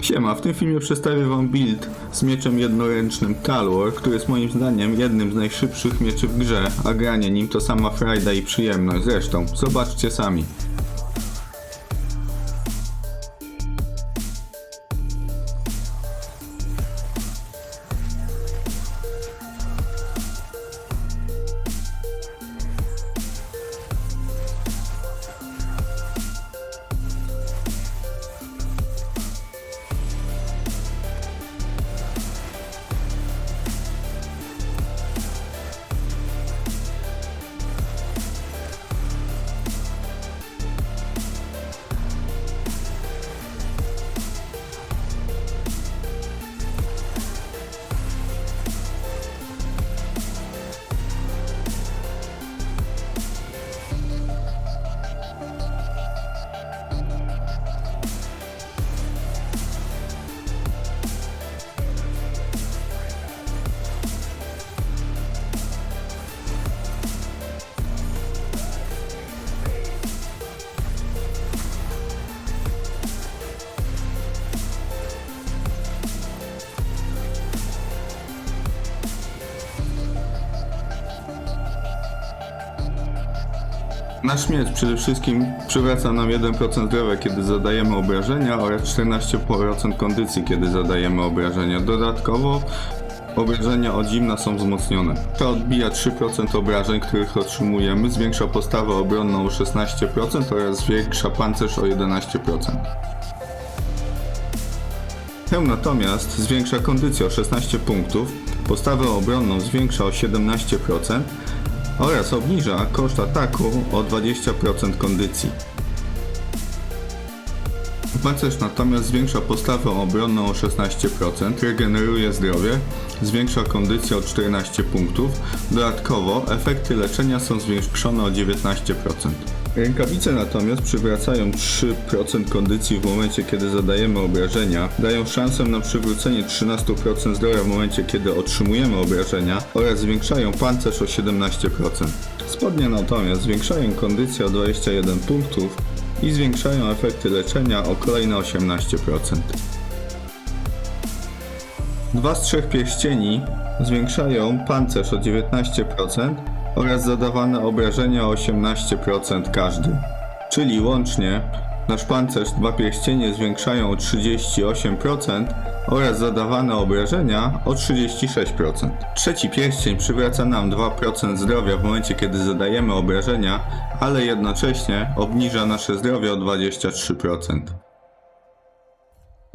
Siema, w tym filmie przedstawię wam build z mieczem jednoręcznym Talwar, który jest moim zdaniem jednym z najszybszych mieczy w grze, a granie nim to sama frajda i przyjemność. Zresztą, zobaczcie sami. Nasz miecz przede wszystkim przywraca nam 1% zdrowia, kiedy zadajemy obrażenia oraz 14% kondycji, kiedy zadajemy obrażenia. Dodatkowo obrażenia od zimna są wzmocnione. To odbija 3% obrażeń, których otrzymujemy, zwiększa postawę obronną o 16% oraz zwiększa pancerz o 11%. Hełm natomiast zwiększa kondycję o 16 punktów, postawę obronną zwiększa o 17% oraz obniża koszt ataku o 20% kondycji. Pancerz natomiast zwiększa postawę obronną o 16%, regeneruje zdrowie, zwiększa kondycję o 14 punktów, dodatkowo efekty leczenia są zwiększone o 19%. Rękawice natomiast przywracają 3% kondycji w momencie, kiedy zadajemy obrażenia, dają szansę na przywrócenie 13% zdrowia w momencie, kiedy otrzymujemy obrażenia oraz zwiększają pancerz o 17%. Spodnie natomiast zwiększają kondycję o 21 punktów i zwiększają efekty leczenia o kolejne 18%. Dwa z trzech pierścieni zwiększają pancerz o 19% oraz zadawane obrażenia o 18% każdy. Czyli łącznie nasz pancerz dwa pierścienie zwiększają o 38% oraz zadawane obrażenia o 36%. Trzeci pierścień przywraca nam 2% zdrowia w momencie kiedy zadajemy obrażenia, ale jednocześnie obniża nasze zdrowie o 23%.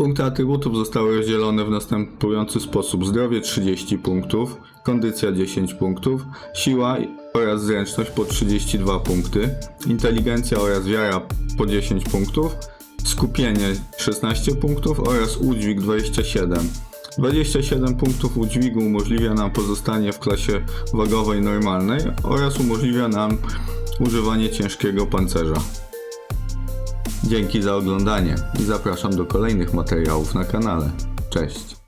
Punkty atrybutów zostały rozdzielone w następujący sposób: zdrowie 30 punktów, kondycja 10 punktów, siła oraz zręczność po 32 punkty, inteligencja oraz wiara po 10 punktów, skupienie 16 punktów oraz udźwig 27. 27 punktów udźwigu umożliwia nam pozostanie w klasie wagowej normalnej oraz umożliwia nam używanie ciężkiego pancerza. Dzięki za oglądanie i zapraszam do kolejnych materiałów na kanale. Cześć!